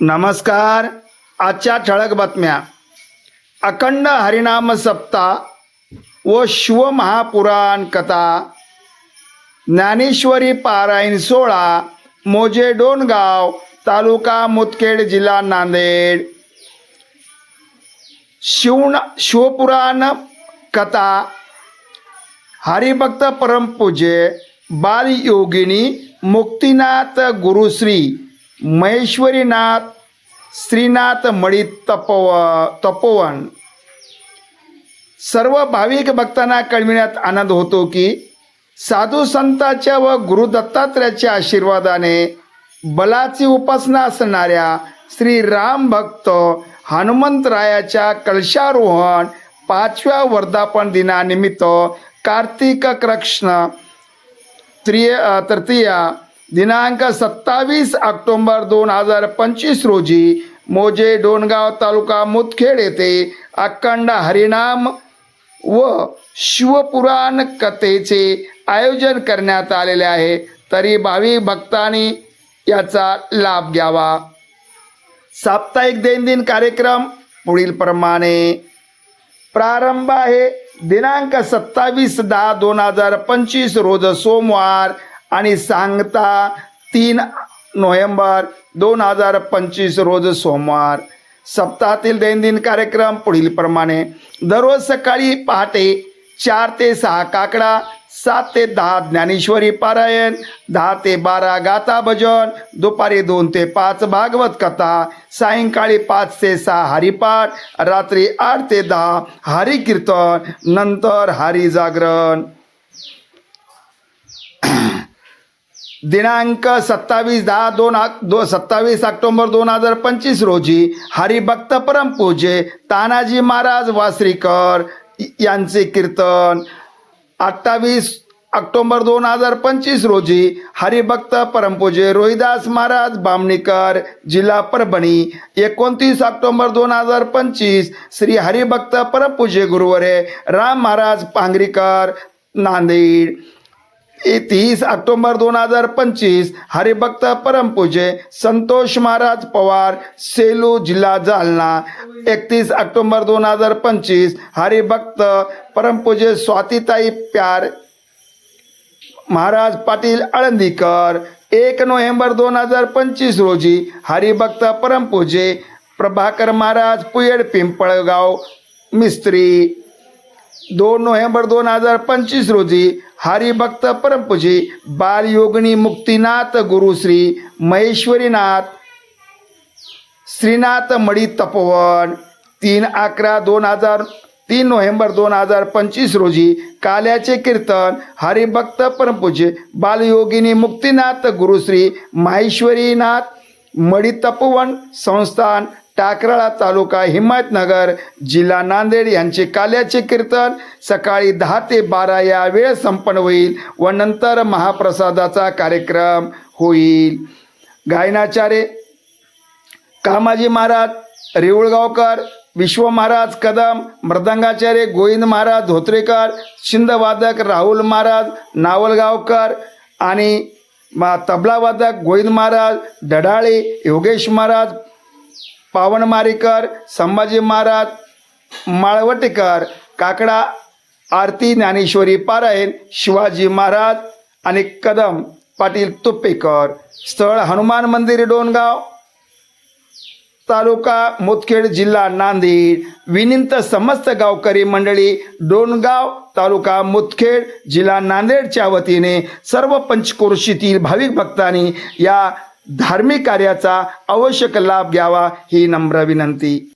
नमस्कार. आजच्या ठळक बातम्या. अखंड हरिनाम सप्ताह व शिवमहापुराण कथा. ज्ञानेश्वरी पारायण सोळा मोजे डोणगाव तालुका मुदखेड जिल्हा नांदेड. शिवण शिवपुराण कथा. हरिभक्त परमपूज्य बालयोगिनी मुक्तिनाथ गुरुश्री. महेश्वरीनाथ श्रीनाथ मळी तपोव तपोवन. सर्व भाविक भक्तांना कळविण्यात आनंद होतो की साधू संतांच्या व गुरु दत्तात्रयाच्या आशीर्वादाने बलाची उपासना असणाऱ्या श्री राम भक्त हनुमंतरायाच्या कलशारोहण पाचव्या वर्धापन दिनानिमित्त कार्तिक कृष्ण त्रिय तृतीया दिनांक सत्तावीस ऑक्टोंबर दोन हजार पंचवीस रोजी मोजे डोणगाव तालुका मुदखेड येथे अखंड हरिनाम व शिवपुराण कथेचे आयोजन करण्यात आलेले आहे. तरी भावी भक्तांनी याचा लाभ घ्यावा. साप्ताहिक दैनंदिन कार्यक्रम पुढील प्रमाणे. प्रारंभ आहे. दिनांक सत्तावीस दहा दोन हजार पंचवीस रोज सोमवार आणि सांगता तीन नोव्हेंबर दोन हजार पंचवीस रोज सोमवार. सप्ताहातील दैनंदिन कार्यक्रम पुढील प्रमाणे. दररोज सकाळी पहाटे चार ते सहा काकडा सात ते दहा ज्ञानेश्वरी पारायण दहा ते बारा गाथा भजन दुपारी दोन ते पाच भागवत कथा सायंकाळी पाच ते सहा हरिपाठ रात्री आठ ते दहा हरिकीर्तन नंतर हरी जागरण दिनांक सत्तावीस दहा दोन दो सत्तावीस ऑक्टोंबर दोन हजार पंचवीस रोजी हरिभक्त परमपूजे तानाजी महाराज वासरीकर यांचे कीर्तन. अठ्ठावीस ऑक्टोबर दोन हजार पंचवीस रोजी हरिभक्त परमपूजे रोहिदास महाराज बामणीकर जिल्हा परभणी. एकोणतीस ऑक्टोबर दोन हजार पंचवीस श्री हरिभक्त परमपूजे गुरुवरे राम महाराज पांगरीकर नांदेड. तीस ऑक्टोबर दोन हजार पंचवीस हरिभक्त परमपूजे संतोष महाराज पवार सेलू जिल्हा जालना. एकतीस ऑक्टोबर दोन हजार पंचवीस हरिभक्त परमपूजे स्वातीताई प्यार महाराज पाटील आळंदीकर. एक नोव्हेंबर दोन हजार पंचवीस रोजी हरिभक्त परमपूजे प्रभाकर महाराज पुयड पिंपळगाव मिस्त्री. दोन नोव्हेंबर दोन हजार पंचवीस रोजी हरिभक्त परमपूजी बालयोगिनी मुक्तीनाथ गुरुश्री महेश्वरीनाथ श्रीनाथ मडी तपोवन तीन अकरा दोन हजार तीन नोव्हेंबर दोन हजार पंचवीस रोजी काल्याचे कीर्तन हरिभक्त परमपूज्य बालयोगिनी मुक्तीनाथ गुरुश्री माहेश्वरीनाथ मडी तपोवन संस्थान टाकराळा तालुका हिमायतनगर जिल्हा नांदेड यांचे काल्याचे कीर्तन सकाळी दहा ते बारा या वेळ संपन्न होईल व नंतर महाप्रसादाचा कार्यक्रम होईल. गायनाचार्य कामाजी महाराज रेऊळगावकर विश्व महाराज कदम मृदंगाचार्य गोविंद महाराज धोत्रेकर शिंदवादक राहुल महाराज नावलगावकर आणि मा तबलावादक गोविंद महाराज डढाळे योगेश महाराज पावनमारीकर संभाजी महाराज माळवटेकर काकडा आरती ज्ञानेश्वरी पारायण शिवाजी महाराज आणि कदम पाटील तुप्पेकर स्थळ हनुमान मंदिर डोणगाव. तालुका मुदखेड जिल्हा नांदेड. विनिंत समस्त गावकरी मंडळी डोणगाव तालुका मुदखेड जिल्हा नांदेडच्या वतीने सर्व पंचक्रोशीतील भाविक भक्तांनी या धार्मिक कार्याचा आवश्यक लाभ घ्यावा ही नम्र विनंती.